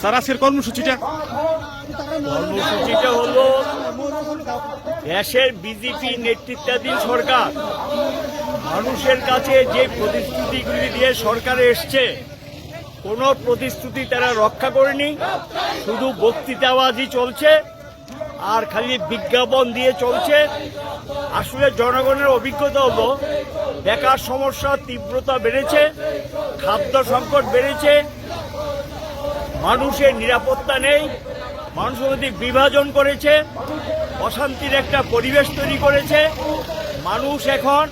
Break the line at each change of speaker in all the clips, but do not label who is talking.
Sir, আজকের কর্মসূচিটা?
কর্মসূচিটা হলো দেশের বিজেপি নেতৃত্বাধীন সরকার। মানুষের কাছে যে প্রতিশ্রুতিগুলি দিয়ে সরকার এসছে, কোনো প্রতিশ্রুতি তারা রক্ষা করেনি, শুধু বক্তৃতাবাজি চলছে, আর খালি বিজ্ঞাপন দিয়ে চলছে। আসলে জনগণের অভিজ্ঞতা হলো, বেকার সমস্যার তীব্রতা বেড়েছে, খাদ্য সংকট বেড়েছে মানুষের নিরাপত্তা নেই মানুষের মধ্যে বিভাজন করেছে, অশান্তির একটা পরিবেশ তৈরি করেছে, মানুষ এখন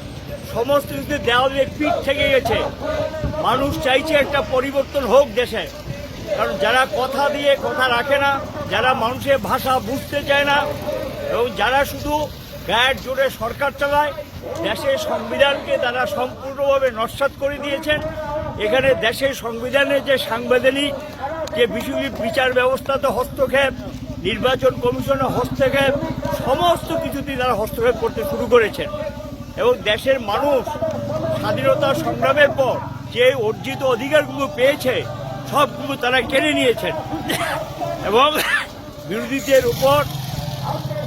সমস্ত কিছু দেওয়ালে পিঠ থেকে গেছে। মানুষ চাইছে একটা পরিবর্তন হোক দেশে, কারণ যারা কথা দিয়ে কথা রাখে না, যারা মানুষের ভাষা বুঝতে চায় না, এবং যারা শুধু গায়ের জোরে সরকার চালায়, দেশের সংবিধানকে তারা সম্পূর্ণভাবে নস্বাত করে দিয়েছেন। এখানে দেশের সংবিধানের যে সাংবিধানিক যে বিষয়গুলি বিচার ব্যবস্থাতে হস্তক্ষেপ, নির্বাচন কমিশনে হস্তক্ষেপ, সমস্ত কিছুতেই তারা হস্তক্ষেপ করতে শুরু করেছেন। এবং দেশের মানুষ স্বাধীনতা সংগ্রামের পর যে অর্জিত অধিকারগুলো পেয়েছে, সবগুলো তারা কেড়ে নিয়েছেন। এবং বিরোধীদের উপর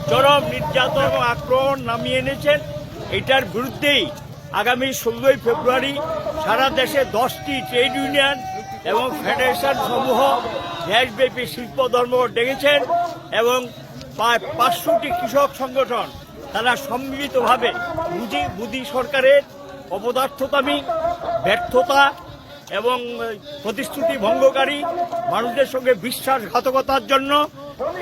চরম নির্যাতন এবং আক্রমণ নামিয়ে এনেছেন। এটার বিরুদ্ধেই আগামী ষোলোই ফেব্রুয়ারি সারা দেশে দশটি ট্রেড ইউনিয়ন এবং ফেডারেশন সমূহ দেশব্যাপী শিল্প ধর্মঘট ডেকেছেন এবং প্রায় পাঁচশোটি কৃষক সংগঠন, তারা সম্মিলিতভাবে বুঝি বুদ্ধি সরকারের অপদার্থতামি ব্যর্থতা এবং প্রতিশ্রুতি ভঙ্গকারী মানুষদের সঙ্গে বিশ্বাসঘাতকতার জন্য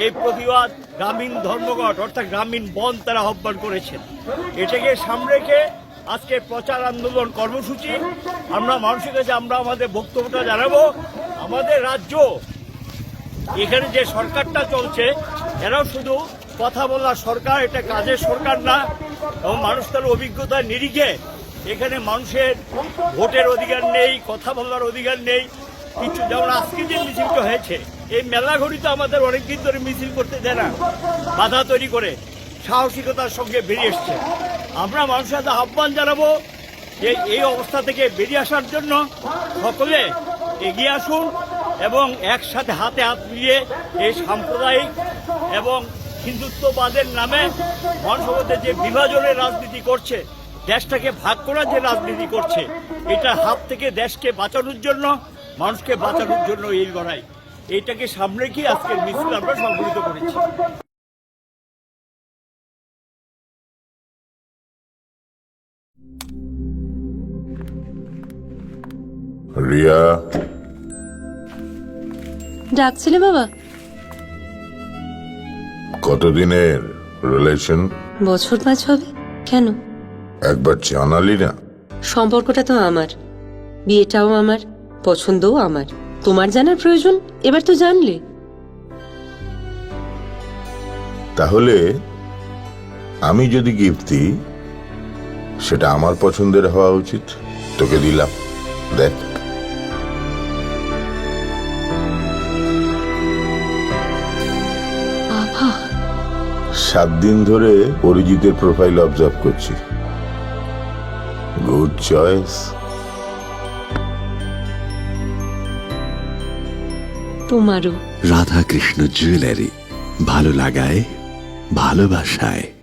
এই প্রতিবাদ গ্রামীণ ধর্মঘট, অর্থাৎ গ্রামীণ বন তারা আহ্বান করেছেন। এটাকে সামনে রেখে আজকে প্রচার আন্দোলন কর্মসূচি। আমরা মানুষের কাছে আমরা আমাদের বক্তব্যটা জানাব। আমাদের রাজ্য, এখানে যে সরকারটা চলছে, এরাও শুধু কথা বলা সরকার, এটা কাজের সরকার না, এবং মানুষ তার অভিজ্ঞতার নিরিখে। এখানে মানুষের ভোটের অধিকার নেই, কথা বলার অধিকার নেই। কিছু যেমন আজকে যে মিছিলটা হয়েছে, এই মেলা ঘড়ি তো আমাদের অনেকদিন ধরে মিছিল করতে দেয় না, বাধা তৈরি করে, সাহসিকতার সঙ্গে বেরিয়ে এসছে। আমরা মানুষের সাথে আহ্বান জানাব যে এই অবস্থা থেকে বেরিয়ে আসার জন্য সকলে এগিয়ে আসুন এবং একসাথে হাতে হাত মিলিয়ে এই সাম্প্রদায়িক এবং হিন্দুত্ববাদের নামে মানুষের যে বিভাজনের রাজনীতি করছে, দেশটাকে ভাগ করার যে রাজনীতি করছে, এটা হাত থেকে দেশকে বাঁচানোর জন্য, মানুষকে বাঁচানোর জন্য এই লড়াই। এইটাকে সামনে কি আজকের মিছিল আমরা সংগঠিত করেছি।
রিয়া?
ডাকছিলে বাবা?
কতদিনের রিলেশন
বছর পাঁচ হবে। কেন?
একবার জানালি না?
সম্পর্কটা তো আমার। বিয়েটাও আমার পছন্দও আমার। তোমার জানার প্রয়োজন? এবার তো জানলে।
তাহলে আমি যদি গিফট দিই সেটা আমার পছন্দের হওয়া উচিত। তোকে দিলাম। দেখ। সাত দিন ধরে অরিজিতের প্রোফাইল অবজার্ভ করছি। গুড চয়েস
তোমারও।
রাধাকৃষ্ণ জুয়েলারি ভালো লাগায় ভালোবাসায়।